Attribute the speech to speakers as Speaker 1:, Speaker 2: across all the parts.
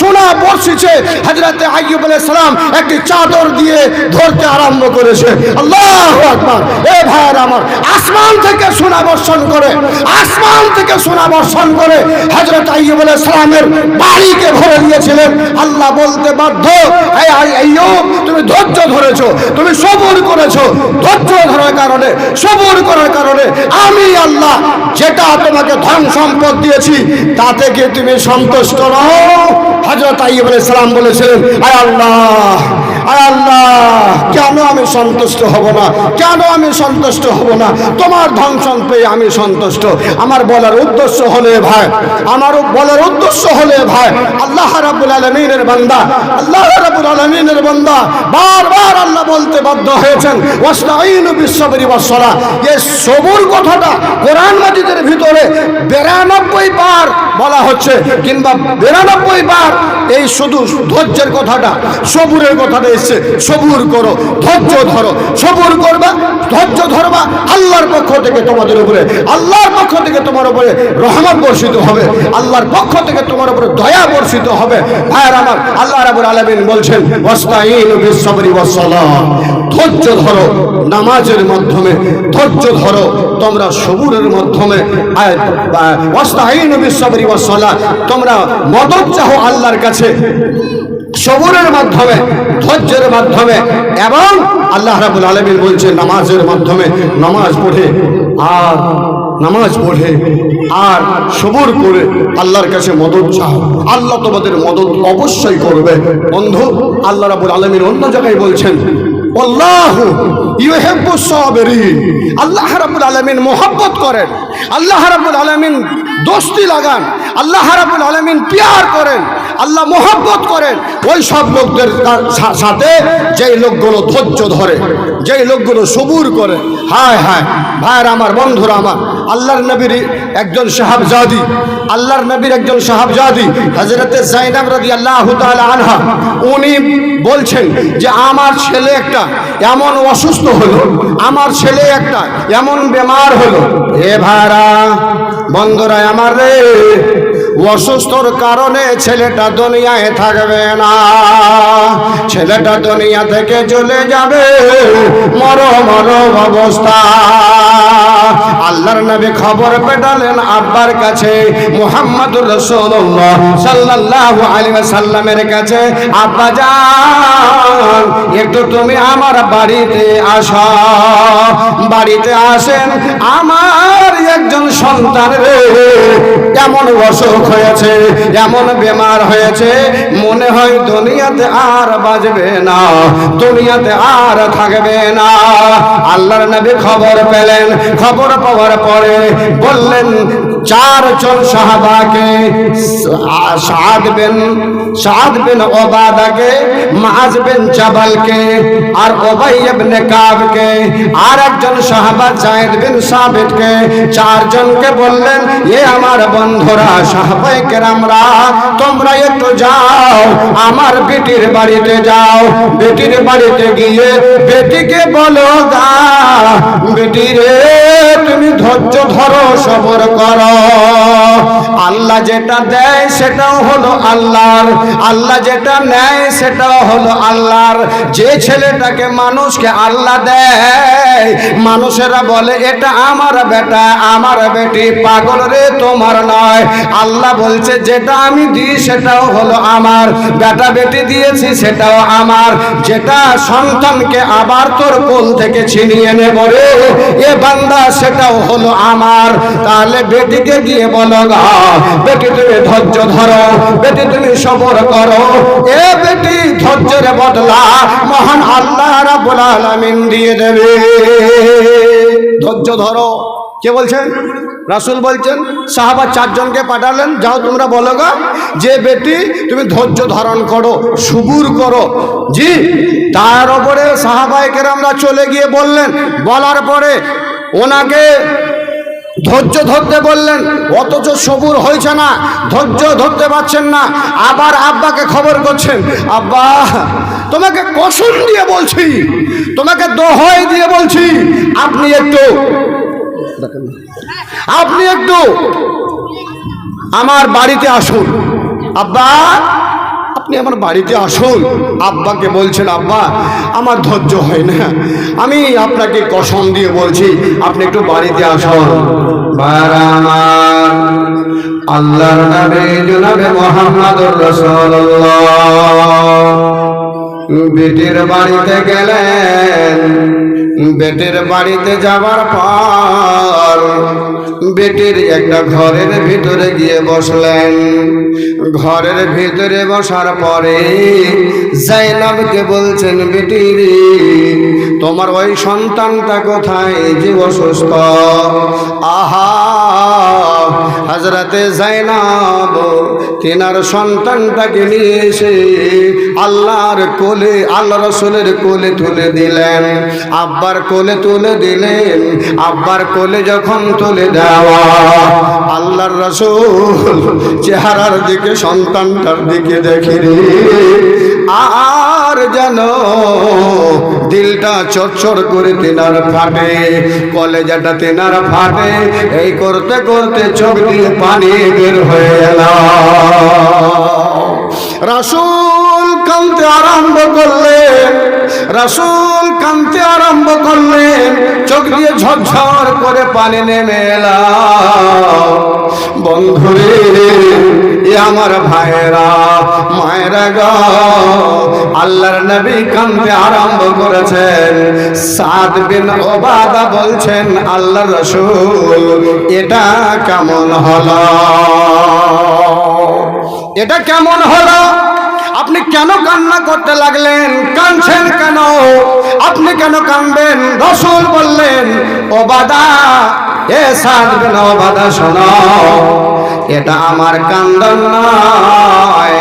Speaker 1: সোনা বর্ষিছে হজরতে আলাইহিস সালাম একটি চাদর দিয়ে ধরতে আরম্ভ করেছে। আল্লাহু আকবার। এ ভাইয়ের আমার, আসমান থেকে সোনা বর্ষণ করে, আসমান থেকে সোনা বর্ষণ করে হজরত আলাইহিস সালামের বাড়িকে ভরে দিয়েছিলেন। আল্লাহ বলতে বাধ্য তুমি ধৈর্য ধরেছো, তুমি সবুর করেছ। ধৈর্য ধরার কারণে, সবুর করার কারণে আমি আল্লাহ যেটা তোমাকে ধন সম্পদ দিয়েছি, তাতে কি তুমি সন্তুষ্ট নও। হজরত আইব সালাম বলেছিলেন আয় আল্লাহ আল্লাহ, কেন আমি সন্তুষ্ট হব না? কেন আমি সন্তুষ্ট হব না? তোমার ধন পেয়ে আমি সন্তুষ্ট। আমার বলার উদ্দেশ্য হলে ভাই, আমার বলার উদ্দেশ্য হলে ভাই, আল্লাহ রাবুল আলমিনের বান্দা, আল্লাহ রাবুল আলমিনের বান্দা, বারবার আল্লাহ বলতে বাধ্য হয়েছেন ওয়াস্তাইনু বিশ্ববরি বৎসরা এই সবুর কথাটা কোরআন মাজিদের ভিতরে বিরানব্বই বার বলা হচ্ছে, কিংবা বিরানব্বই বার এই শুধু ধৈর্যের কথাটা, সবুরের কথাটা এসছে সবুর করো, ধৈর্য ধরো। সবুর করবা, ধৈর্য ধরবা, আল্লাহর পক্ষ থেকে তোমাদের উপরে। আল্লাহর পক্ষ থেকে তোমার উপরে রহমত বর্ষিত হবে। আল্লাহর পক্ষ থেকে তোমার উপরে দয়া বর্ষিত হবে। ভাইয়ের আমার, আল্লাহ রাবুল আলমিন বলছেন ধৈর্য ধরো নামাজের মাধ্যমে, ধৈর্য ধরো তোমরা সবুরের মাধ্যমে। তোমরা মদত চাহো আল্লাহর কাছে সবুরের মাধ্যমে, ধৈর্যের মাধ্যমে এবং আল্লাহ রাবুল আলমিন বলছে নামাজের মাধ্যমে নামাজ পড়ে আর নামাজ পড়ে আর সবুর করে আল্লাহর কাছে মদত চাও। আল্লাহ তোমাদের মদত অবশ্যই করবে। বন্ধু, আল্লাহ রাবুল আলমিন অন্য জায়গায় বলছেন, আল্লাহ করেন। আল্লাহ রাব্বুল আলামিন দোস্তি লাগান। আল্লাহ রাব্বুল আলামিন পিয়ার করেন। আল্লাহ মোহাব্বত করেন। ওই সব লোকদের সাথে যেই লোকগুলো ধৈর্য ধরে, যেই লোকগুলো সবুর করে, হায় হায়, ভাইয়ের আমার, বন্ধুরা আমার, আল্লাহর নবীর একজন সাহাবজাদি, আল্লাহর নবীর একজন সাহাবজাদি হজরতে জাইনাব রাদি আল্লাহ আনহা, উনি বলছেন যে আমার ছেলে একটা এমন অসুস্থ হলো, আমার ছেলে একটা এমন বেমার হলো। এ ভাড়া বন্ধুরা আমার রে অসুস্থর কারণে ছেলেটা দুনিয়ায় থাকবে না। ছেলেটা দুনিয়া থেকে চলে যাবে। মর মর অবস্থা। আল্লাহর নবী খবর পেটালেন আব্বার কাছে, মুহাম্মদুর রাসূলুল্লাহ সাল্লাল্লাহু আলাইহি সাল্লামের কাছে, আব্বা যান একটু তুমি আমার বাড়িতে আসো। বাড়িতে আসেন, আমার একজন সন্তান রে, এমন অসুখ হয়েছে, এমন বেমার হয়েছে, মনে হয় দুনিয়াতে আর বাজবে না, দুনিয়াতে আর থাকবে না। আল্লাহর নবী খবর পেলেন, খবর পাওয়ার পরে বললেন, চারজন সাহাবাকে, সাদ বিন সাদ বিন ওবাদাকে মাজ বিন জাবালকে, আর ওবাই ইবনে কাবকে, আর একজন সাহাবা জায়েদ বিন সাবিতকে চারজনকে বললেন, এ আমার বন্ধুরা সাহাবাই কেরামরা, তোমরা একটু যাও, আমার বেটির বাড়িতে যাও। বেটির বাড়িতে গিয়ে বেটিকে বলো, গা, বেটি রে, তুমি ধৈর্য ধরো, সবর করো। আল্লাহ যেটা দেয় সেটাও হলো আল্লাহর। আল্লাহ যেটা নেয় সেটাও হলো আল্লাহর। যে ছেলেটাকে মানুষকে আল্লাহ দেয়, মানুষেরা বলে, এটা আমার বেটা, আমার বেটি পাগল রে, তোমার নয়। আল্লাহ বলছে, যেটা আমি দিই সেটাও হলো আমার। বেটা বেটি দিয়েছি সেটাও আমার। যেটা সন্তানকে আবার তোর কোল থেকে ছিনিয়ে নেব রে, এ বান্দা সেটাও হলো আমার। তাহলে বেটিকে গিয়ে বলো গা বেটি তুমি ধৈর্য ধরো, বেটি তুমি সবর করো। এ বেটি ধৈর্যের বদলা মহান আল্লাহ রাব্বুল আলামিন দিয়ে দেবে। ধৈর্য ধরো। কে বলছেন? রাসুল বলছেন, সাহাবা চারজনকে পাঠালেন, যাও তোমরা বলো গা, যে বেটি তুমি ধৈর্য ধারণ করো, সুবুর করো। জি, তার ওপরে সাহাবাইকের আমরা চলে গিয়ে বললেন, বলার পরে ওনাকে ধৈর্য ধরতে বললেন, অথচ সবুর হয়েছে না, ধৈর্য ধরতে পারছেন না। আবার আব্বাকে খবর করছেন, আব্বা, তোমাকে কসম দিয়ে বলছি, তোমাকে দোহাই দিয়ে বলছি, আপনি একটু আপনি একটু আমার বাড়িতে আসুন। আব্বা আপনি আমার বাড়িতে আসুন। আব্বাকে বলছেন, আব্বা, আমার ধৈর্য হয় না। আমি আপনাকে কসম দিয়ে বলছি, আপনি একটু বাড়িতে আসুন। আল্লাহর নামে, জনাবে মোহাম্মদুর রাসূলুল্লাহ। বেটির বাড়িতে গেলেন বেটির বাড়িতে যাবার পর বেটির একটা ঘরের ভিতরে গিয়ে বসলেন। ঘরের ভিতরে বসার পরে জাইনাবকে বলছেন, বেটি তোমার ওই সন্তানটা কোথায়? যে অসুস্থ। আহা হাজরাতে জাইনাব তেনার সন্তানটাকে নিয়ে এসে আল্লাহর কোলে, আল্লাহ রসুলের কোলে তুলে দিলেন। আব্বার কোলে তুলে দিলেন। আব্বার কোলে যখন তুলে দেওয়া, আল্লাহর রসুল চেহারার দিকে, সন্তানটার দিকে দেখি আর যেন দিলটা চরচর করে তেনার ফাটে কলেজাটা তেনার ফাটে এই করতে করতে চোখ দিয়ে পানি বের হয়ে গেল রাসূল কানতে আরম্ভ করলেন, রাসূল কানতে আরম্ভ করলেন, চোখ দিয়ে ঝরঝর করে পানি নেমে এলাম বন্ধুরে এ আমার ভাইরা মায়েরা গ, আল্লাহর নবী কানতে আরম্ভ করেছেন। সাদ বিন ওবাদা বলছেন আল্লাহ রসুল, এটা কেমন হলো? এটা কেমন হলো? আপনি কেন কান্না করতে লাগলেন? কানছেন কেন? আপনি কেন কানবেন রসুল বললেন, ও বাদা, এ সাধবেন ও বাদা, শোনো, এটা আমার কান্দন নয়।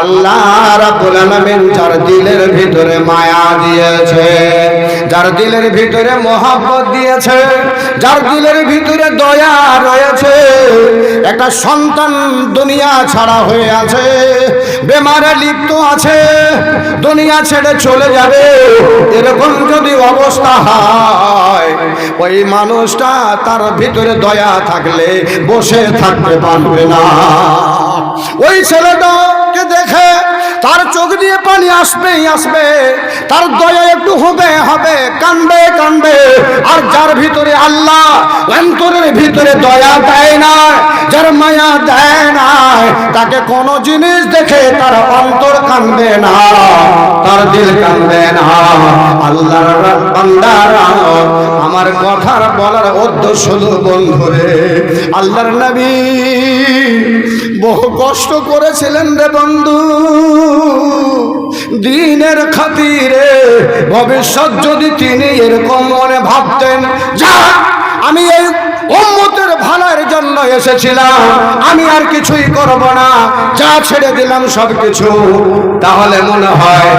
Speaker 1: আল্লাহ রাব্বুল আলামিন যার দিলের ভিতরে মায়া দিয়েছে। যার দিলের ভিতরে মহাব্বত দিয়েছে, যার দিলের ভিতরে দয়া রয়েছে, একটা সন্তান দুনিয়া ছাড়া হয়ে আছে, বেমারে লিপ্ত আছে, দুনিয়া ছেড়ে চলে যাবে। এরকম যদি অবস্থা হয়, ওই মানুষটা তার ভিতরে দয়া থাকলে বসে থাকতে পারবে না। ওই ছেলেটাকে দেখে তার চোখ দিয়ে পানি আসবেই আসবে। তার দয়া একটু হবে হবে। কানবে কানবে। আর যার ভিতরে আল্লাহ, অন্তরের ভিতরে দয়া দেয় না, যার মায়া দেয় না, তাকে কোনো জিনিস দেখে তার অন্তর কান্দে না, তার দিল কান্দে না। আল্লাহর বান্দারা, আমার কথার বলার উদ্দেশ্য শুধু বন্ধুরে, আল্লাহর নবী বহু কষ্ট করেছিলেন রে বন্ধু। দিনের খাতিরে ভবিষ্যৎ যদি তিনি এরকম মনে ভাবতেন, যা, আমি এই ভালোর জন্য এসেছিলাম। আমি আর কিছুই করব না। যা ছেড়ে দিলাম সব কিছু তাহলে মনে হয়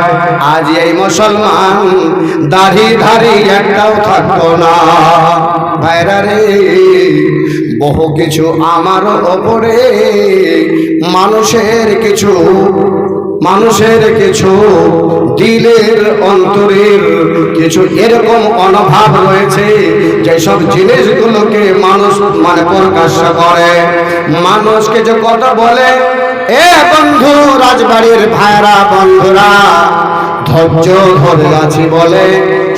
Speaker 1: আজ এই মুসলমান দাড়ি ধারি একটাও থাকতো না। ভাইরা রে, বহু কিছু আমার ওপরে, মানুষের কিছু মানুষের কিছু দিলের অন্তরের কিছু এরকম অনভাব রয়েছে, যেসব জিনিসগুলোকে মানুষ মানে প্রকাশ করে। মানুষকে যে কথা বলে, এ বন্ধু, রাজবাড়ির ভাইরা, বন্ধুরা ধৈর্য ধরে আছি বলে,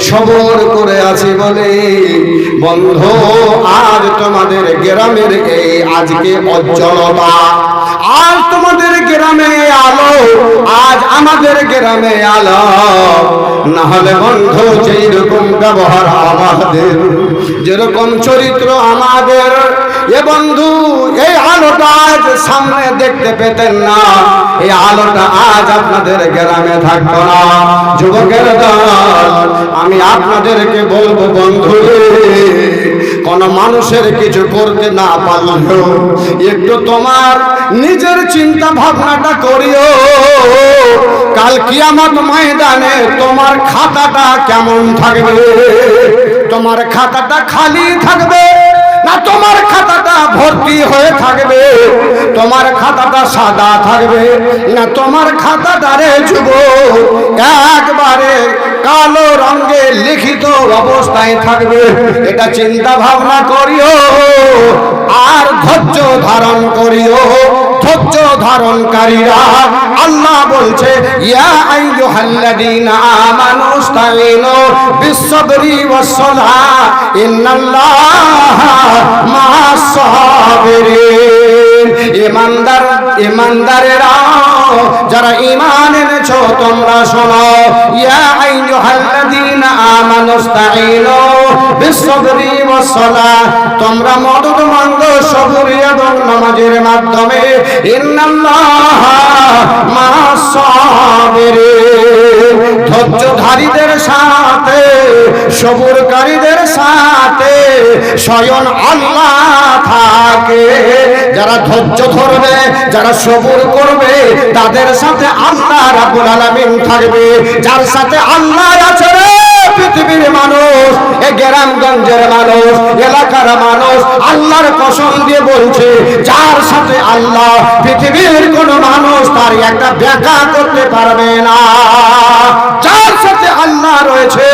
Speaker 1: সবর করে আছি বলে। বন্ধু, আজ তোমাদের গ্রামের এই আজকে অজ্জ্বলতা আজ তোমাদের গ্রামে আলো, আজ আমাদের গ্রামে আলো। না হলে বন্ধু যেই রকম ব্যবহার আমাদের, যেরকম চরিত্র আমাদের এ বন্ধু, এই আলোটা আজ সামনে দেখতে পেতেন না। এই আলোটা আজ আপনাদের গ্রামে থাকতো না। যুবকের দল, আমি আপনাদেরকে বলব বন্ধু, কোন মানুষের কিছু করতে না পারলেও একটু তোমার নিজের চিন্তা ভাবনাটা করিও। কাল কিয়ামত ময়দানে তোমার খাতাটা কেমন থাকবে? তোমার খাতাটা খালি থাকবে? না, তোমার খাতাটা ভর্তি হয়ে থাকবে, তোমার খাতাটা সাদা থাকবে, না, তোমার খাতাটা রে যুব একবারে কালো রঙে লিখিত অবস্থায় থাকবে। এটা চিন্তা ভাবনা করিও, আর ধৈর্য ধারণ করিও। ধৈর্য ধারণকারীরা আল্লাহ বলছে, ইয়া আইয়ুহাল্লাযীনা আমানু ইসতাঈনু বিস-সাবরি ওয়াস-সালাহ, ইন্নাল্লাহা মা'আস সাবিরিন ইমানদার, ইমানদারেরা যারা ইমান এনেছো, তোমরা শোনো। ইয়া আইয়ুহাল্লাযীনা আমানু ইসতাঈনু বিস-সাবরি ওয়াস-সালাহ। তোমরা মদদ মন্দ, সবর এবং নামাজের মাধ্যমে ইন্নাল্লাহা মা'আস সাবিরিন ধৈর্যধারীদের সাথে, সবরকারীদের সাথে স্বয়ং আল্লাহ থাকে। যারা ধৈর্য ধরবে, যারা সবর করবে, তাদের সাথে আল্লাহ রাব্বুল আলামিন থাকবে। যার সাথে আল্লাহ আছে পৃথিবীর মানুষ, এ গ্রামগঞ্জের মানুষ, এলাকার মানুষ, আল্লাহর কসম দিয়ে বলছে, যার সাথে আল্লাহ পৃথিবীর কোন মানুষ তার একটা ব্যাখ্যা করতে পারবে না। যার আল্লাহ রয়েছে।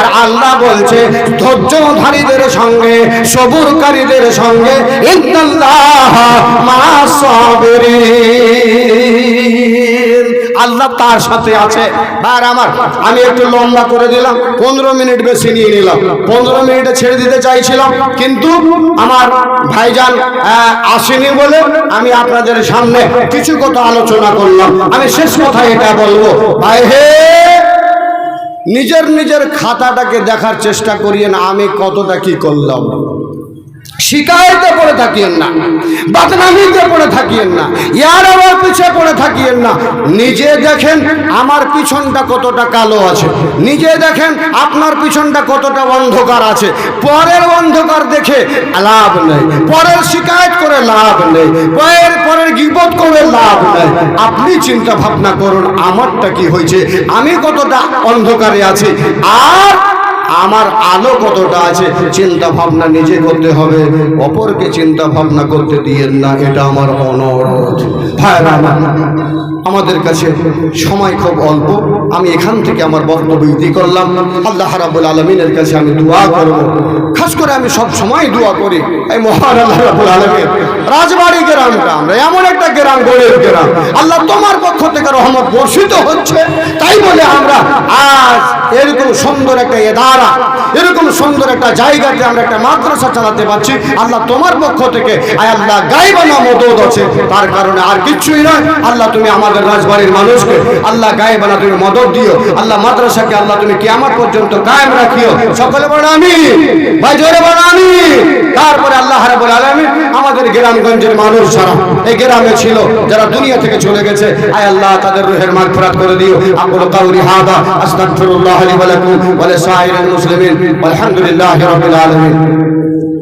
Speaker 1: আর আল্লাহ বলছে, ধৈর্যধারীদের সঙ্গে, সবুরকারীদের সঙ্গে। আল্লাহ তার সাথে আছে। বার আমার, আমি একটু লম্বা করে দিলাম, পনেরো মিনিট বেশি নিয়ে নিলাম। পনেরো মিনিটে ছেড়ে দিতে চাইছিলাম, কিন্তু আমার ভাইজান আসেনি বলে আমি আপনাদের সামনে কিছু কথা আলোচনা করলাম। আমি শেষ কথা এটা বলব। ভাই হে নিজের নিজের খাতাটাকে দেখার চেষ্টা করিয়েন আমি কতটা কি করলাম? শিকায়তে পড়ে থাকিয়েন না, বদনামিতে পড়ে থাকিয়েন না, ইয়ার আমার পিছে পড়ে থাকিয়েন না। নিজে দেখেন আমার পিছনটা কতটা কালো আছে। নিজে দেখেন আপনার পিছনটা কতটা অন্ধকার আছে। পরের অন্ধকার দেখে লাভ নেই। পরের শিকায়ত করে লাভ নেই। পরের পরের গিবত করে লাভ নেই। আপনি চিন্তা ভাবনা করুন, আমারটা কি হয়েছে? আমি কতটা অন্ধকারে আছি? আর আমার আলো কতটা আছে চিন্তা ভাবনা নিজে করতে হবে। অপরকে চিন্তা ভাবনা করতে দিয়েন না, এটা আমার অনুরোধ আমার আমাদের কাছে সময় খুব অল্প। আমি এখান থেকে আমার বক্তব্য ইতি করলাম। আল্লাহ রাবুল আলমিনের কাছে আমি দোয়া করব। খাস করে আমি সব সময় দোয়া করি। এই মহান আল্লাহ রাবুল আলমিন, রাজবাড়ি গ্রামটা আমরা, এমন একটা গ্রাম, গড়ের গ্রাম। আল্লাহ তোমার পক্ষ থেকে রহমত বর্ষিত হচ্ছে। তাই বলে আমরা আজ এরকম সুন্দর একটা এদারা, এরকম সুন্দর একটা জায়গাতে আমরা একটা মাদ্রাসা চালাতে পারছি। আল্লাহ তোমার পক্ষ থেকে, আয় আল্লাহ গাইবানা মদত আছে। তার কারণে আর কিচ্ছুই নয়। আল্লাহ তুমি আমাদের রাজবাড়ির মানুষকে আল্লাহ গায়ে বানা তুমি মদত দিও। আল্লাহ মাদ্রাসাকে আল্লাহ তুমি কি আমার পর্যন্ত কায়েম রাখিও। সকলে বলো আমি ভাই, জোরে বলো আমি তারপরে আল্লাহ রাব্বুল আলামিন আমাদের গ্রামগঞ্জের মানুষ যারা, এই গ্রামে ছিল, যারা দুনিয়া থেকে চলে গেছে, আয় আল্লাহ তাদের রুহের মাগ ফেরাত করে দিও। আকুল কাউলি হাদা, আস্তাগফিরুল্লাহ লি ওয়া লাকুম ওয়া লিসাইরিল মুসলিমিন। আলহামদুলিল্লাহি রাব্বিল আলামিন।